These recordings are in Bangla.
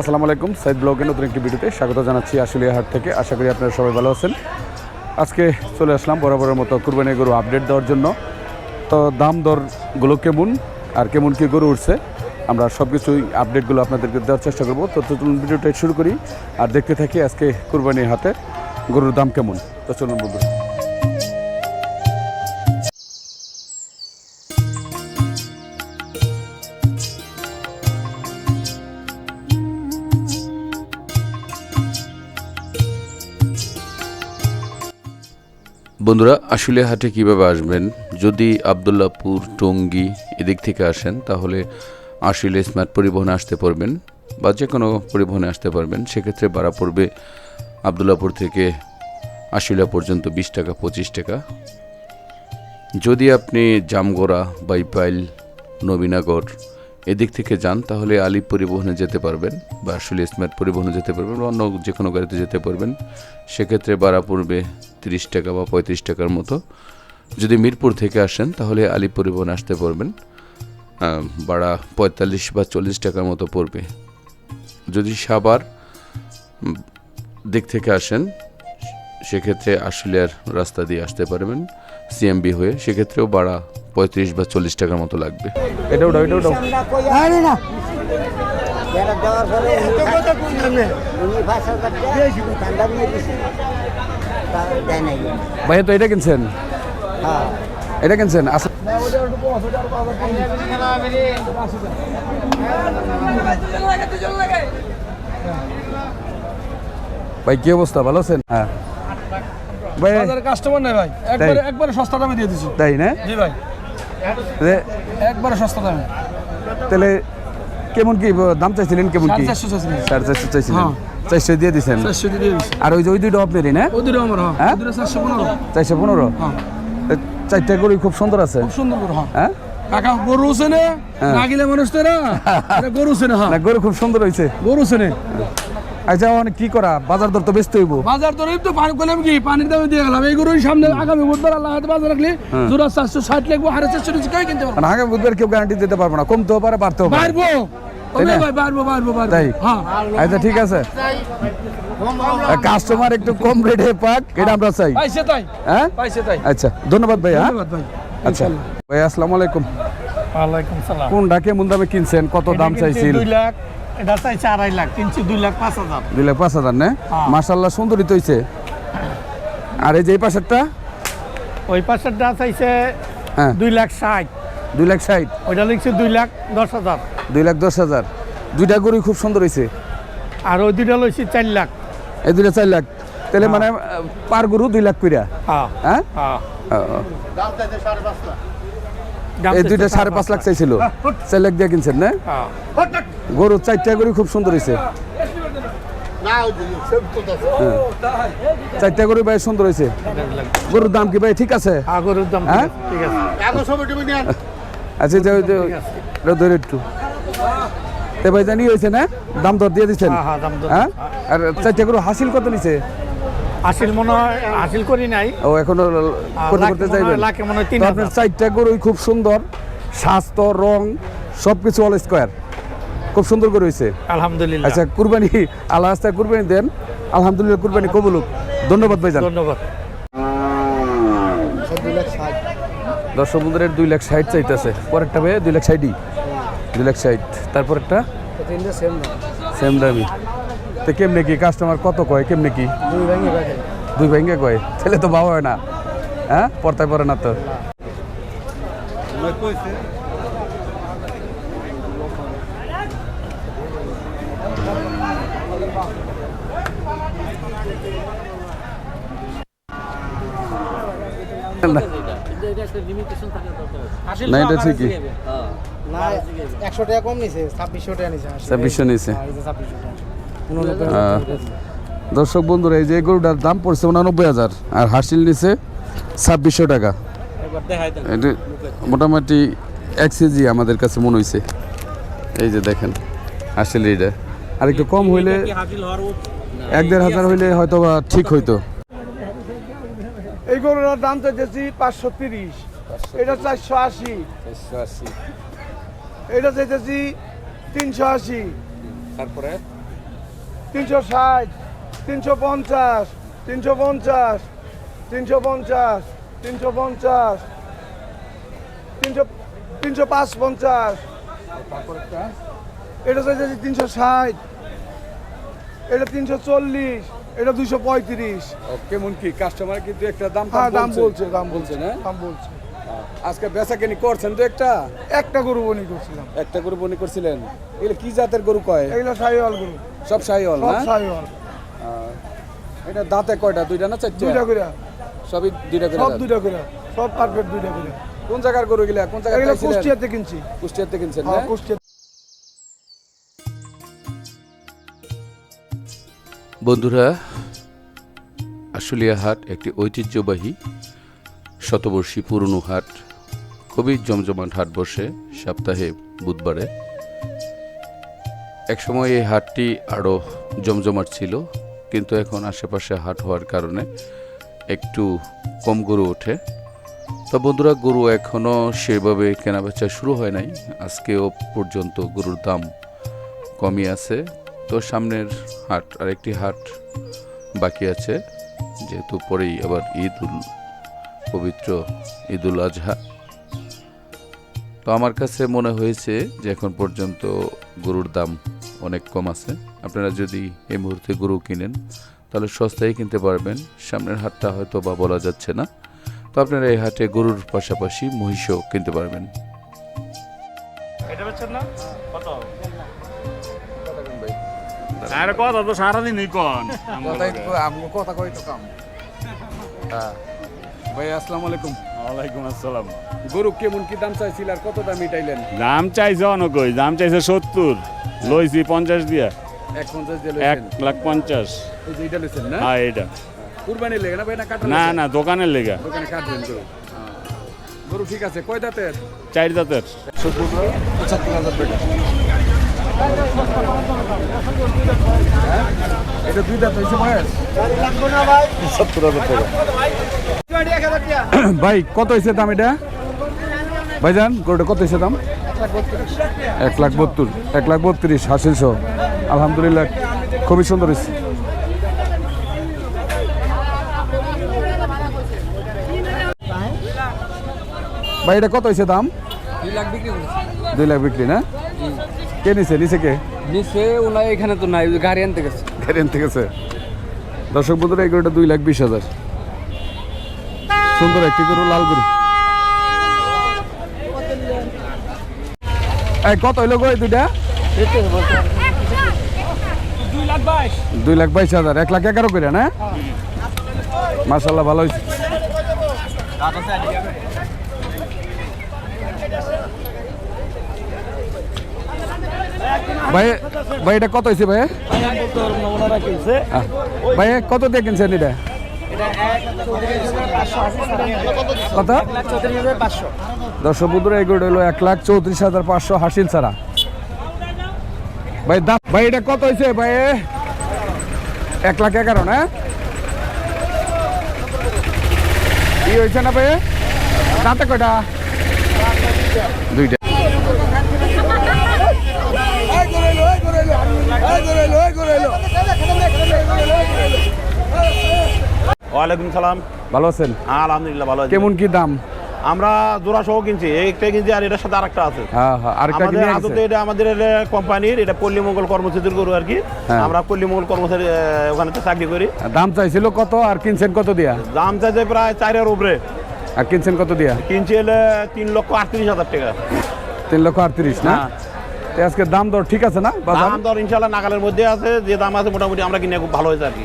আসসালামু আলাইকুম, সাইদ ব্লগের নতুন একটি ভিডিওতে স্বাগত জানাচ্ছি আশুলিয়া হাট থেকে। আশা করি আপনারা সবাই ভালো আছেন। আজকে চলে আসলাম বরাবরের মতো কুরবানি গরু আপডেট দেওয়ার জন্য। তো দাম দরগুলো কেমন, আর কেমন কী গরু উঠছে, আমরা সব কিছুই আপডেটগুলো আপনাদেরকে দেওয়ার চেষ্টা করব। তো চলুন ভিডিওটা শুরু করি, আর দেখতে থাকি আজকে কুরবানির হাতে গরুর দাম কেমন। তো চলুন বন্ধু বন্ধুরা আশুলিয়া হাটে কীভাবে আসবেন? যদি আবদুল্লাপুর, টঙ্গী এদিক থেকে আসেন, তাহলে আশুলিয়া স্মার্ট পরিবহনে আসতে পারবেন বা যে কোনো পরিবহনে আসতে পারবেন। সেক্ষেত্রে ভাড়া পড়বে আবদুল্লাপুর থেকে আশুলিয়া পর্যন্ত বিশ টাকা, পঁচিশ টাকা। যদি আপনি জামগোড়া, বাইপাইল, নবীনগর এদিক থেকে যান, তাহলে আলী পরিবহনে যেতে পারবেন বা আসলে স্মার্ট পরিবহনে যেতে পারবেন বা অন্য যে কোনো গাড়িতে যেতে পারবেন। সেক্ষেত্রে ভাড়া পড়বে তিরিশ টাকা বা পঁয়ত্রিশ টাকার মতো। যদি মিরপুর থেকে আসেন, তাহলে আলী পরিবহনে আসতে পারবেন। ভাড়া পঁয়তাল্লিশ বা চল্লিশ টাকার মতো পড়বে। যদি সাবার দিক থেকে আসেন সেক্ষেত্রে আশুলিয়ার রাস্তা দিয়ে আসতে পারবেন। সিএমবি হয়ে সেক্ষেত্রেও ভাড়া পঁয়ত্রিশ বা চল্লিশ টাকার মতো লাগবে। এটা ওটা এটা ওটা আরে না। যারা দেওয়ার পরে উনি পাঁচ হাজার টাকা ঠান্ডা নিয়ে দিছে তা এটা কিনছেন? হ্যাঁ এটা কিনছেন? ভাই কি অবস্থা? ভালো আছেন? হ্যাঁ। ভাই বাজারে কাস্টমার নেই ভাই। একবারে একবারে সস্তা দামে দিয়ে দিছি। তাই না? জি ভাই। একবারে সস্তা দামে। তাহলে কেমন কি দাম চাইছিলেন কেমন কি? সাড়ে চারশো চাইছিলেন। চারশো হ্যাঁ। চারশো দিয়ে আর ওই যে ওই দুইটা আপনারই না? ওই দুটো আমার হ্যাঁ। হ্যাঁ? দুটো চারশো পনেরো। হ্যাঁ। চারটা গরু খুব সুন্দর আছে। খুব সুন্দর হ্যাঁ। কাকা গরু চেনে? হ্যাঁ। না গেলে মানুষ তো না। গরু চেনে হ্যাঁ। গরু খুব সুন্দর হয়েছে গরু চেনে। আচ্ছা অনেক কি করা? বাজার দর তো বেচতে হইব। বাজার দরে তো পানি করলাম কি? পানির দামে দিয়ে গেলাম। এই গরুর সামনে আগামী বুধবার আল্লাহ হাতে বাজার রাখলে জোড়া চারশো ষাট লাগবো হারে চারশো নিচে কেউ কিনতে পারব মানে আগামী বুধবার কেউ গ্যারান্টি দিতে পারব না। কমতেও পারে বাড়তেও পারে। পারব তাই না? ভাই পারব পারব পারব তাই? হ্যাঁ। আচ্ছা ঠিক আছে। কাস্টমার একটু কম রেটে পাক এটা আমরা চাই। হ্যাঁ? আচ্ছা ধন্যবাদ ভাই। হ্যাঁ আচ্ছা ভাই আসসালামু আলাইকুম। ওয়ালাইকুম সালাম। কোনটা কেমন দামে কিনছেন? কত দাম চাইছিল দুই লাখ। এটা চাইছে আড়াই লাখ কিনছি দুই লাখ পাঁচ হাজার। দুই লাখ পাঁচ হাজার না? হ্যাঁ। মার্শাল্লাহ সুন্দরী তো হইছে। আর এই যে এই পাশেরটা? ওই পাশেরটা চাইছে হ্যাঁ। দুই লাখ ষাট। দুই লাখ ষাট? ওইটা লিখছে দুই লাখ দশ হাজার। দুই লাখ দশ হাজার। দুইটা গরুই খুব সুন্দর হয়েছে আর ওই দুইটা লইছি চার লাখ। এই দুইটা চার লাখ। তাহলে মানে আহ, পার গরু দুই লাখ কইরা? হ্যাঁ। হ্যাঁ? হ্যাঁ। এই দুইটা সাড়ে পাঁচ লাখ চাইছিল। চার লাখ দিয়ে কিনছেন না? হ্যাঁ। গরু চারটা গরু খুব সুন্দর হয়েছে চারটা গরু ভাই সুন্দর হয়েছে গরুর দাম কি ভাই ঠিক আছে? হ্যাঁ গরুর দাম হ্যাঁ? আচ্ছা ধরে একটু। তে ভাই জানি হয়েছে না? দাম দর দিয়ে দিচ্ছেন হ্যাঁ হ্যাঁ হ্যাঁ? আর চারটা গরু হাসিল কত নিছে? হাসিল মনে হয় হাসিল করি নাই। ও এখনও করতে করতে যাইবেন লাখে মনে হয় তিন আপনার চারটা গরুই খুব সুন্দর। স্বাস্থ্য রং সব কিছু অল স্কোয়ার খুব সুন্দর করে হয়েছে আলহামদুলিল্লাহ। আচ্ছা কুরবানি আল্লাহ রাস্তায় কুরবানি দেন। আলহামদুলিল্লাহ কুরবানি কবুলুক ধন্যবাদ ভাই ভাইজান। ধন্যবাদ। দর্শক বন্ধুদের দুই লাখ ষাট চাইতেছে। পরেরটা ভাই দুই লাখ ষাটই। দুই লাখ ষাট। তারপর একটা সেম দামি। তো কেমনে কি কাস্টমার কত কয় কেমনে কি? দুই ভেঙে কয়। ছেলে তো বাবা হয় না। হ্যাঁ? পড়তে পারে না তো। না না এটা ঠিকই। একশো টাকা কম নিছে ছাব্বিশশো টাকা নিছে ছাব্বিশশো নিয়েছে হ্যাঁ, এই যে ছাব্বিশশো টাকা। উননব্বই আহ, দর্শক বন্ধুরা এই যে গরুটার দাম পড়ছে উনানব্বই হাজার আর হাসিল নিছে ছাব্বিশশো টাকা। এটা মোটামুটি এক কেজি আমাদের কাছে মনে হয়েছে এই যে দেখেন হাসিল এইটা। আর একটু কম হইলে এক দেড় হাজার হইলে হয়তো বা ঠিক হইতো। এই গরুটার দাম চাইতেছি পাঁচশো তিরিশ। এটা চারশো আশি। এটা চাইতেছি তিনশো আশি। তারপরে? তিনশো ষাট তিনশো পঞ্চাশ তিনশো পঞ্চাশ তিনশো পঞ্চাশ তিনশো পঞ্চাশ তিনশো তিনশো পাঁচ পঞ্চাশ। এটা চাইছি তিনশো ষাট। এটা তিনশো চল্লিশ এটা দুইশো পঁয়ত্রিশ। কেমন কি? কাস্টমার কিন্তু একটা দাম হ্যাঁ দাম বলছে। দাম বলছে না? দাম বলছে। আজকে বেচা কেনি করছেন তো একটা? একটা গরু বনি করছিলাম। একটা গরু বনি করছিলেন। এগুলো কি জাতের গরু কয়? এগুলো সাইওয়াল গরু। সব সাইওয়াল না? সাইওয়াল। এটা দাঁতে কয়টা? দুইটা না চারটা? দুইটা করে। সবই দুইটা করে সব দুইটা করে। সব পারফেক্ট দুইটা করে। কোন জায়গার গরু গিলা কোন জায়গায়? কুষ্টিয়াতে কিনছি। কুষ্টিয়াতে কিনছেন না? হ্যাঁ কুষ্টিয়া বন্ধুরা, আশুলিয়া হাট একটি ঐতিহ্যবাহী শতবর্ষী পুরনো হাট। খুবই জমজমাট হাট বসে সপ্তাহে বুধবারে। একসময় এই হাটটি আরও জমজমাট ছিল, কিন্তু এখন আশেপাশে হাট হওয়ার কারণে একটু কম গরু ওঠে। তো বন্ধুরা, গরু এখনও সেভাবে কেনাবেচা শুরু হয় নাই। আজকেও পর্যন্ত গরুর দাম কমই আছে। তো সামনের হাট, আরেকটি হাট বাকি আছে, যেহেতু পরেই আবার ঈদ উল পবিত্র ঈদ উল আজহা। তো আমার কাছে মনে হয়েছে যে এখন পর্যন্ত গরুর দাম অনেক কম আছে। আপনারা যদি এই মুহূর্তে গরু কিনেন, তাহলে সস্তায় কিনতে পারবেন। সামনের হাটটা হয়তো বা বলা যাচ্ছে না। তো আপনারা এই হাটে গরুর পাশাপাশি মহিষও কিনতে পারবেন। আরে কথা তো সারাদিনই কন। কথা কই তো কাম। হ্যাঁ। ভাই আসসালামু আলাইকুম। ওয়ালাইকুম আসসালাম। গরু কেমন কি দাম চাইছিল আর কত দাম মিটাইলেন দাম চাইছে অনকই দাম চাইছে সত্তর। লইছি পঞ্চাশ দিয়া। এক পঞ্চাশ দিয়ে এক লাখ পঞ্চাশ। এই যে এটা লইছেন না? হ্যাঁ এটা কুরবানির লেগে না ভাই না কাটা না না দোকানের লেগা। দোকানে কাটবেন গরু। গরু ঠিক আছে কয় দাঁতের চার দাঁতের পঁচাত্তর হাজার টাকা এটা দুই দাঁত হয়েছে বয়স সত্তর হাজার টাকা। ভাই কত হয়েছে দাম এটা? ভাইজান গরুটা কত হয়েছে দাম? এক লাখ বত্তর এক লাখ বত্রিশ হাসিলশো আলহামদুলিল্লাহ খুবই সুন্দর হয়েছে। ভাই এটা কত হয়েছে দাম? দুই লাখ বিক্রি দুই লাখ বিক্রি না? কে নিছে নিছে কে? নিচে ওনার এখানে তো নাই গাড়ি আনতে গেছে। গাড়ি আনতে গেছে। দর্শক বন্ধুরা এই গরুটা দুই লাখ বিশ হাজার। সুন্দর একটি গরু লাল গরু। এই কত হইল গো এই দুইটা? দুই লাখ বাইশ। হাজার এক লাখ এগারো করে না? মার্শাল্লাহ ভালো হয়েছে ভাই ভাই, এটা কত হয়েছে ভাই? ভাই, কত দিয়ে কিনছেন এটা? কত? দর্শক বন্ধুরা এগুলো হলো এক লাখ চৌত্রিশ হাজার পাঁচশো হাসিল ছাড়া। ভাই, দাম ভাই, এটা কত হয়েছে ভাই? এক লাখ এগারো, না? কি হয়েছে না ভাই? দাঁতে কয়টা? দুইটা। ওয়ালাইকুম সালাম। ভালো আছেন? আলহামদুলিল্লাহ ভালো কেমন কি দাম? আমরা জোড়া সহ কিনছি একটা কিনছি আর এটার সাথে আরেকটা আছে। হ্যাঁ হ্যাঁ আরেকটা আমাদের আদতে এটা আমাদের কোম্পানির এটা পল্লী মঙ্গল কর্মসূচির গরু আর কি। হ্যাঁ। আমরা পল্লী মঙ্গল কর্মচারী ওখানে তো চাকরি করি। দাম চাইছিল কত আর কিনছেন কত দিয়া? দাম চাইছে প্রায় চারের উপরে। আর কিনছেন কত দিয়া? কিনছি তিন লক্ষ আটত্রিশ হাজার টাকা। তিন লক্ষ আটত্রিশ না? হ্যাঁ। আজকে দাম দর ঠিক আছে না দাম দর ইনশাল্লাহ নাগালের মধ্যে আছে যে দাম আছে মোটামুটি আমরা কিনে খুব ভালো হয়েছে আর কি।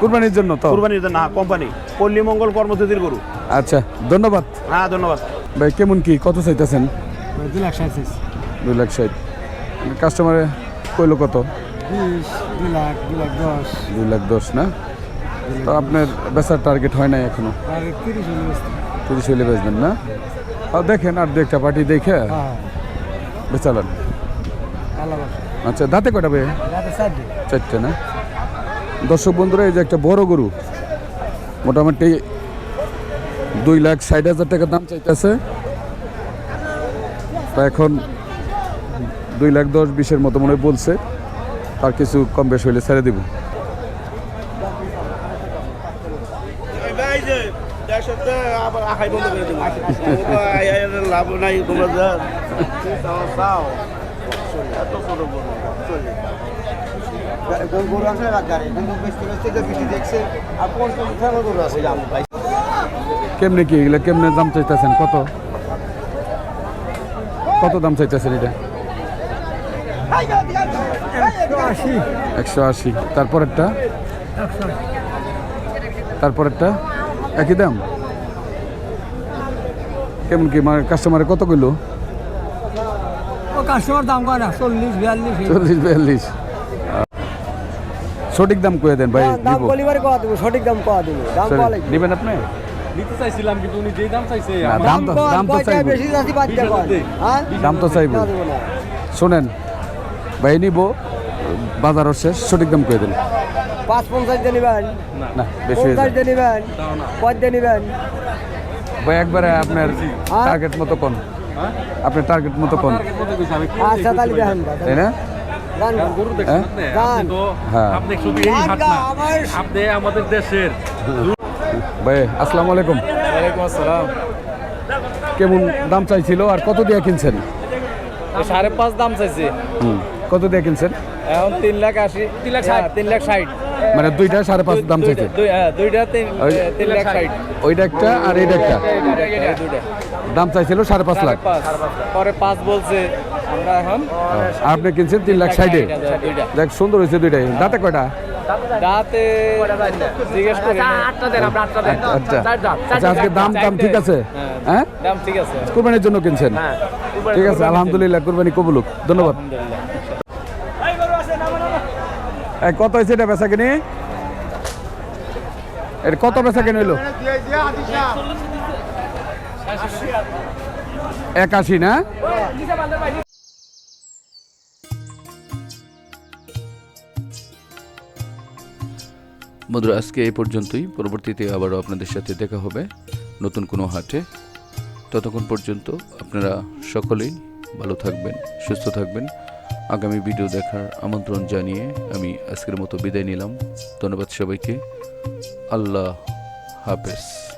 কুরবানির জন্য তো? কুরবানির জন্য কোম্পানি। পল্লী মঙ্গল কর্মসূচির গরু। আচ্ছা ধন্যবাদ। হ্যাঁ ধন্যবাদ। ভাই কেমন কি? কত চাইতেছেন? দুই লাখ সাঁত্রিশ দুই লাখ ষাট। কাস্টমারে কইলো কত? দুই লাখ দুই লাখ দশ। দুই লাখ দশ না? তো আপনার বেচার টার্গেট হয় নাই এখনও? তিরিশ হইলে বেচবেন না? আর দেখেন আর দু একটা পার্টি দেখে হ্যাঁ। বেচালেন। আচ্ছা দাঁতে কটা ভাই? চারটে না? দর্শক বন্ধুরা এই যে একটা বড় গরু মোটামুটি দুই লাখ ষাট হাজার টাকা দাম চাইতেছে। তা এখন দুই লাখ দশ বিশের মতো মনে বলছে আর কিছু কম বেশ হইলে ছেড়ে দিব। লাভ নাই তোমরা কিন্তু দেখছে আর গরু আছে কেমনে কি এগুলো কেমনে দাম চাইতেছেন? কত? কত দাম চাইতেছেন এটা? একশো আশি। তারপরেরটা? তারপরেরটা? একই দাম? কেমন কি? মানে কাস্টমারে কত কিলো ও কাস্টমার দাম কয় না চল্লিশ বিয়াল্লিশ। চল্লিশ বিয়াল্লিশ। সঠিক দাম কয়ে দেন ভাই দাম দিব বলিবারে কয়া দেবো সঠিক দাম কয়া দেবো দাম কয়া লাগবে। দিবেন আপনি? নিতে চাইছিলাম কিন্তু উনি যেই দাম চাইছে দাম তো দাম তো চাইব। বেশি যাচ্ছি বাদ কয়। হ্যাঁ? দাম তো চাইব। দেবো শোনেন ভাই নিব। বাজারও শেষ সঠিক দাম কয়ে দেন। পাঁচ পঞ্চাশ দিয়ে নেবেন। না। বেশি হয়ে পঞ্চাশ। দিয়ে নেবেন। কয় দিয়ে নেবেন? ভাই একবারে আপনার হ্যাঁ? টার্গেট মতো কোন। আপনার টার্গেট মতো কোন। আচ্ছা তাহলে দেখেন তাই না। গরু দেখছেন আপনি? গান। আপনি তো হ্যাঁ। আপনি আমাদের দেশের ভাই আসসালামু আলাইকুম। ওয়ালাইকুম আসসালাম। কেমন দাম চাইছিল আর কত দিয়ে কিনছেন? সাড়ে পাঁচ দাম চাইছে। হুম। কত দিয়ে কিনছেন? এখন তিন লাখ আশি। তিন লাখ তিন লাখ ষাট। মানে দুইটা সাড়ে পাঁচ দাম চাইছে। ষাট। ওইটা একটা আর এইটা একটা। দাম চাইছিল সাড়ে পাঁচ লাখ। পরে পাঁচ বলছে আমরা এখন আর আপনি কিনছেন তিন লাখ ষাটে। দুইটা। দেখ সুন্দর হয়েছে দুইটাই দাঁতে কয়টা? জিজ্ঞেস করি। আচ্ছা আচ্ছা আজকে দাম দাম ঠিক আছে? হ্যাঁ দাম ঠিক আছে। কুরবানির জন্য কিনছেন? ঠিক আছে আলহামদুলিল্লাহ কুরবানি কবুলুক ধন্যবাদ। কত হয়েছে এটা বেচা কিনি? এটা কত বেচা কিনি হইল? একাশি না? বন্ধুরা, আজকে এই পর্যন্তই। পরবর্তীতে আবারও আপনাদের সাথে দেখা হবে নতুন কোনো হাটে। ততক্ষণ পর্যন্ত আপনারা সকলেই ভালো থাকবেন, সুস্থ থাকবেন। আগামী ভিডিও দেখার আমন্ত্রণ জানিয়ে আমি আজকের মতো বিদায় নিলাম। ধন্যবাদ সবাইকে। আল্লাহ হাফেজ।